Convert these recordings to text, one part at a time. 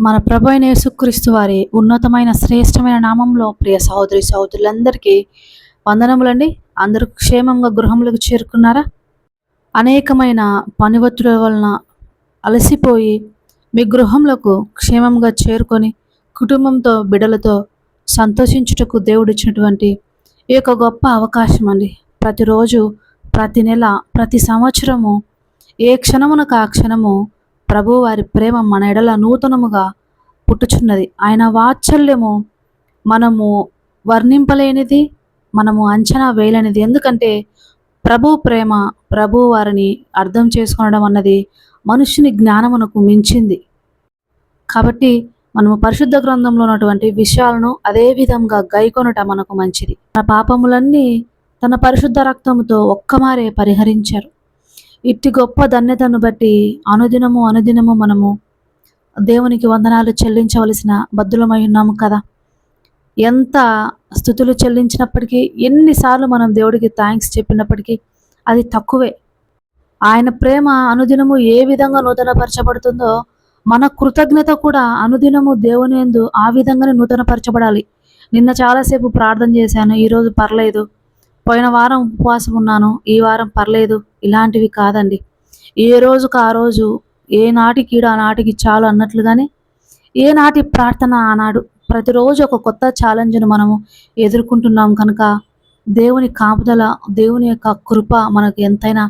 మన ప్రభు అయిన యేసుక్రీస్తు వారి ఉన్నతమైన శ్రేష్టమైన నామంలో ప్రియ సహోదరి సహోదరులందరికీ వందనములండి. అందరూ క్షేమంగా గృహములకు చేరుకున్నారా? అనేకమైన పని పనివత్తుల వలన అలసిపోయి మీ గృహములకు క్షేమంగా చేరుకొని కుటుంబంతో బిడలతో సంతోషించుటకు దేవుడిచ్చినటువంటి ఈ యొక్క గొప్ప అవకాశం అండి. ప్రతిరోజు ప్రతి నెల ప్రతి సంవత్సరము ఏ క్షణమునకు ఆ క్షణము ప్రభువారి ప్రేమ మన ఎడల నూతనముగా పుట్టుచున్నది. ఆయన వాత్సల్యము మనము వర్ణింపలేనిది మనము అంచనా వేయలేనిది. ఎందుకంటే ప్రభు ప్రేమ ప్రభు వారిని అర్థం చేసుకోవడం అన్నది మనుషుని జ్ఞానమునకు మించింది. కాబట్టి మనము పరిశుద్ధ గ్రంథంలో ఉన్నటువంటి విషయాలను అదే విధంగా గైకొనుట మనకు మంచిది. మన పాపములన్నీ తన పరిశుద్ధ రక్తముతో ఒక్కమారే పరిహరించారు. ఇట్టి గొప్ప ధన్యతను బట్టి అనుదినము అనుదినము మనము దేవునికి వందనాలు చెల్లించవలసిన బద్దులమై ఉన్నాము కదా. ఎంత స్థుతులు చెల్లించినప్పటికీ ఎన్నిసార్లు మనం దేవుడికి థ్యాంక్స్ చెప్పినప్పటికీ అది తక్కువే. ఆయన ప్రేమ అనుదినము ఏ విధంగా నూతనపరచబడుతుందో మన కృతజ్ఞత కూడా అనుదినము దేవుని ఎందు ఆ విధంగానే నూతనపరచబడాలి. నిన్న చాలాసేపు ప్రార్థన చేశాను ఈరోజు పర్లేదు. పోయిన వారం ఉపవాసం ఉన్నాను ఈ వారం పర్లేదు ఇలాంటివి కాదండి. ఏ రోజుకు ఆ రోజు ఏ నాటికి ఆ నాటికి చాలు అన్నట్లుగానే ఏ నాటి ప్రార్థన ఆనాడు ప్రతిరోజు ఒక కొత్త ఛాలెంజ్ను మనము ఎదుర్కొంటున్నాం కనుక దేవుని కాపుదల దేవుని యొక్క కృప మనకు ఎంతైనా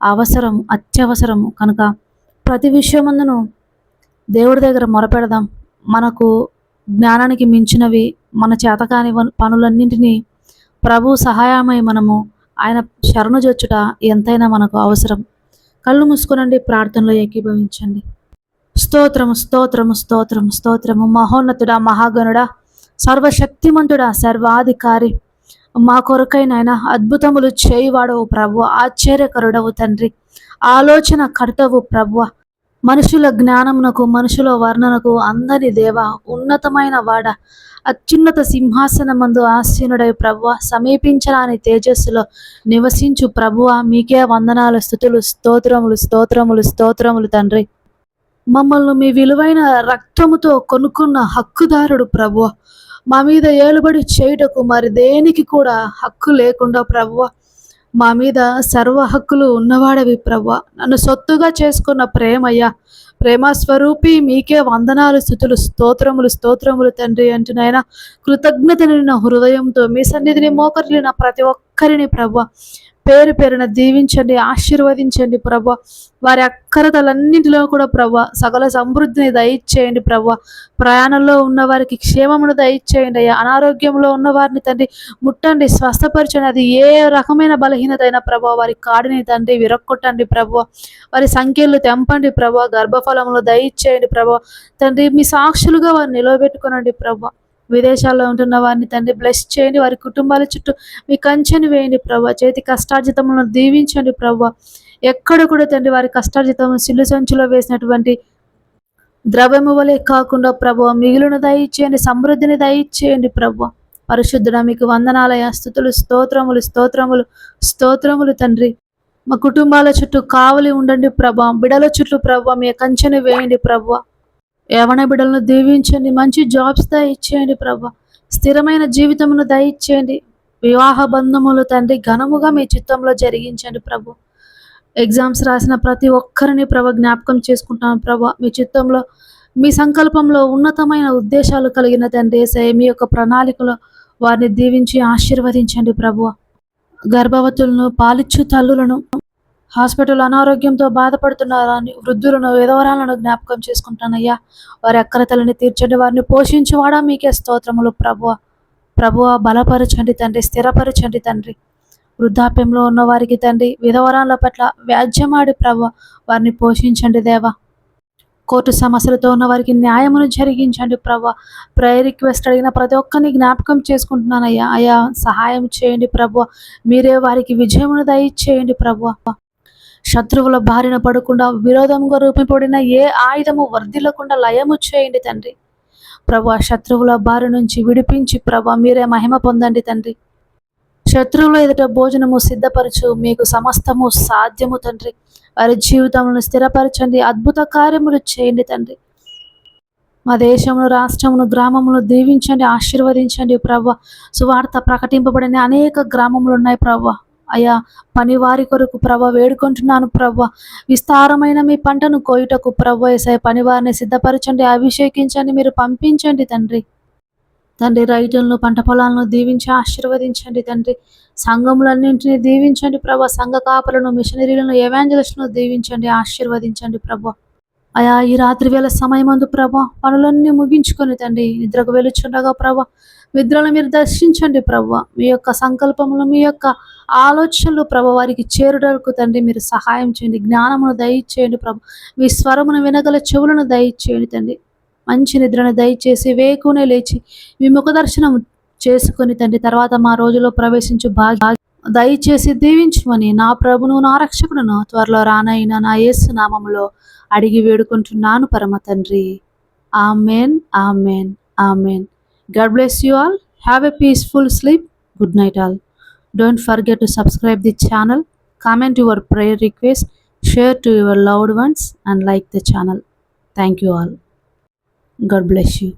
అవసరం అత్యవసరం కనుక ప్రతి విషయమందును దేవుడి దగ్గర మొరపెడదాం. మనకు జ్ఞానానికి మించినవి మన చేతకాని కాని పనులన్నింటినీ ప్రభు సహాయమై మనము ఆయన శరణు జొచ్చుట ఎంతైనా మనకు అవసరం. కళ్ళు మూసుకునండి ప్రార్థనలో ఏకీభవించండి. స్తోత్రము స్తోత్రము స్తోత్రము స్తోత్రము. మహోన్నతుడా మహాగణుడా సర్వశక్తిమంతుడా సర్వాధికారి. మా కొరకైన ఆయన అద్భుతములు చేయువాడవు ప్రభు ఆశ్చర్యకరుడవు తండ్రి. ఆలోచన కర్తవు ప్రభు. మనుషుల జ్ఞానమునకు మనుషుల వర్ణనకు అందని దేవ ఉన్నతమైన వాడ. అత్యున్నత సింహాసనమందు ఆసీనుడై ప్రభువ సమీపించరాని తేజస్సులో నివసించు ప్రభువ మీకే వందనాలు స్థుతులు స్తోత్రములు స్తోత్రములు స్తోత్రములు తండ్రి. మమ్మల్ని మీ విలువైన రక్తముతో కొనుక్కున్న హక్కుదారుడు ప్రభువ మా మీద ఏలుబడి చేయుటకు మరి దేనికి కూడా హక్కు లేకుండా ప్రభువ మా మీద సర్వ హక్కులు ఉన్నవాడవి ప్రభువ నన్ను సొత్తుగా చేసుకున్న ప్రేమయ్య. ప్రేమ స్వరూపి మీకే వందనాలు స్థుతులు స్తోత్రములు స్తోత్రములు తండ్రి అంటున్నాయన కృతజ్ఞత నా హృదయంతో మీ సన్నిధిని మోకర్లిన ప్రతి ఒక్కరిని ప్రభు పేరు పేరున దీవించండి ఆశీర్వదించండి ప్రభు. వారి అక్కరతలన్నింటిలో కూడా ప్రభు సకల సమృద్ధిని దయచేయండి ప్రభు. ప్రయాణంలో ఉన్న వారికి క్షేమమును దయచేయండి అయ్యా. అనారోగ్యంలో ఉన్న వారిని తండ్రి ముట్టండి స్వస్థపరచండి. అది ఏ రకమైన బలహీనత అయినా ప్రభు వారి కాడిని తండ్రి విరక్కొట్టండి ప్రభు. వారి సంఖ్యలు తెంపండి ప్రభు. గర్భఫలములు దయచేయండి ప్రభు. తండ్రి మీ సాక్షులుగా వారిని నిలవబెట్టుకోనండి ప్రభు. విదేశాల్లో ఉంటున్న వారిని తండ్రి బ్లెస్ చేయండి. వారి కుటుంబాల చుట్టూ మీ కంచెని వేయండి ప్రభా. చేతి కష్టార్జితములను దీవించండి ప్రభా. ఎక్కడ కూడా తండ్రి వారి కష్టార్జితము సిల్లు సంచులో వేసినటువంటి ద్రవ్యము వలె కాకుండా ప్రభు మిగిలిన దయచేయండి. సమృద్ధిని దయచేయండి ప్రభు. పరిశుద్ధుడ మీకు వందనాలయ స్థుతులు స్తోత్రములు స్తోత్రములు స్తోత్రములు తండ్రి. మా కుటుంబాల చుట్టూ కావలి ఉండండి ప్రభా. బిడల చుట్టూ ప్రభా మీ కంచెని వేయండి ప్రభా. యవన బిడ్డలను దీవించండి. మంచి జాబ్స్ దయచేయండి ప్రభా. స్థిరమైన జీవితమును దయచేయండి. వివాహ బంధములు తండ్రి ఘనముగా మీ చిత్తంలో జరిగించండి ప్రభు. ఎగ్జామ్స్ రాసిన ప్రతి ఒక్కరిని ప్రభ జ్ఞాపకం చేసుకుంటాను ప్రభా. మీ చిత్తంలో మీ సంకల్పంలో ఉన్నతమైన ఉద్దేశాలు కలిగిన తండ్రి యేసయ్య, మీ యొక్క ప్రణాళికలో వారిని దీవించి ఆశీర్వదించండి ప్రభు. గర్భవతులను పాలిచ్చు తల్లులను హాస్పిటల్ అనారోగ్యంతో బాధపడుతున్నారని వృద్ధులను విధవరాలను జ్ఞాపకం చేసుకుంటానయ్యా. వారి అక్కరతలని తీర్చండి వారిని పోషించువాడా మీకే స్తోత్రములు ప్రభువ. ప్రభువ బలపరచండి తండ్రి స్థిరపరచండి తండ్రి. వృద్ధాప్యంలో ఉన్న వారికి తండ్రి విధవరాల పట్ల వ్యాజ్యమాడి ప్రభు వారిని పోషించండి దేవా. కోర్టు సమస్యలతో ఉన్న వారికి న్యాయమును జరిగించండి ప్రభా ప్రేయర్ రిక్వెస్ట్ అడిగిన ప్రతి ఒక్కరిని జ్ఞాపకం చేసుకుంటున్నానయ్యా. అయ్యా సహాయం చేయండి ప్రభు మీరే వారికి విజయమును దయచేయండి ప్రభు శత్రువుల బారిన పడకుండా విరోధంగా రూపిపడిన ఏ ఆయుధము వర్ధిల్లకుండా లయము చేయండి తండ్రి. ప్రభు శత్రువుల బారి నుంచి విడిపించి ప్రభు మీరే మహిమ పొందండి తండ్రి. శత్రువుల ఎదుట భోజనము సిద్ధపరచు మీకు సమస్తము సాధ్యము తండ్రి. వారి జీవితములను స్థిరపరచండి అద్భుత కార్యములు చేయండి తండ్రి. మా దేశమును రాష్ట్రమును గ్రామమును దీవించండి ఆశీర్వదించండి ప్రభ. సువార్త ప్రకటింపబడిన అనేక గ్రామములు ఉన్నాయి ప్రభ. అయా పనివారి కొరకు ప్రభ వేడుకుంటున్నాను ప్రభ. విస్తారమైన మీ పంటను కోయుటకు ప్రభ ఏసై పనివారిని సిద్ధపరచండి అభిషేకించండి మీరు పంపించండి తండ్రి. తండ్రి రైతులను పంట పొలాలను దీవించి ఆశీర్వదించండి తండ్రి. సంఘములన్నింటినీ దీవించండి ప్రభ. సంఘ కాపులను మిషనరీలను ఎవాంజలిస్టులను దీవించండి ఆశీర్వదించండి ప్రభా. అయా ఈ రాత్రి వేళ సమయమందు ప్రభా పనులన్నీ ముగించుకొని తండ్రి నిద్రకు వెళ్ళుచుండగా ప్రభ నిద్రలు మీరు దర్శించండి ప్రభ. మీ యొక్క సంకల్పములు మీ యొక్క ఆలోచనలు ప్రభ వారికి చేరుటకు తండ్రి మీరు సహాయం చేయండి జ్ఞానమును దయచేయండి ప్రభ. మీ స్వరమును వినగల చెవులను దయచేయండి తండ్రి. మంచి నిద్రను దయచేసి వేకునే లేచి మీ ముఖ దర్శనం చేసుకొని తండ్రి తర్వాత మా రోజులో ప్రవేశించు భాగ్య దయచేసి దీవించమని నా ప్రభును నా రక్షకుడును త్వరలో రానైన నా యేసు నామములో అడిగి వేడుకుంటున్నాను పరమ తండ్రి. Amen amen amen. God bless you all. Have a peaceful sleep. Good night all. Don't forget to subscribe the channel. Comment your prayer request. Share to your loved ones and like the channel. Thank you all. God bless you.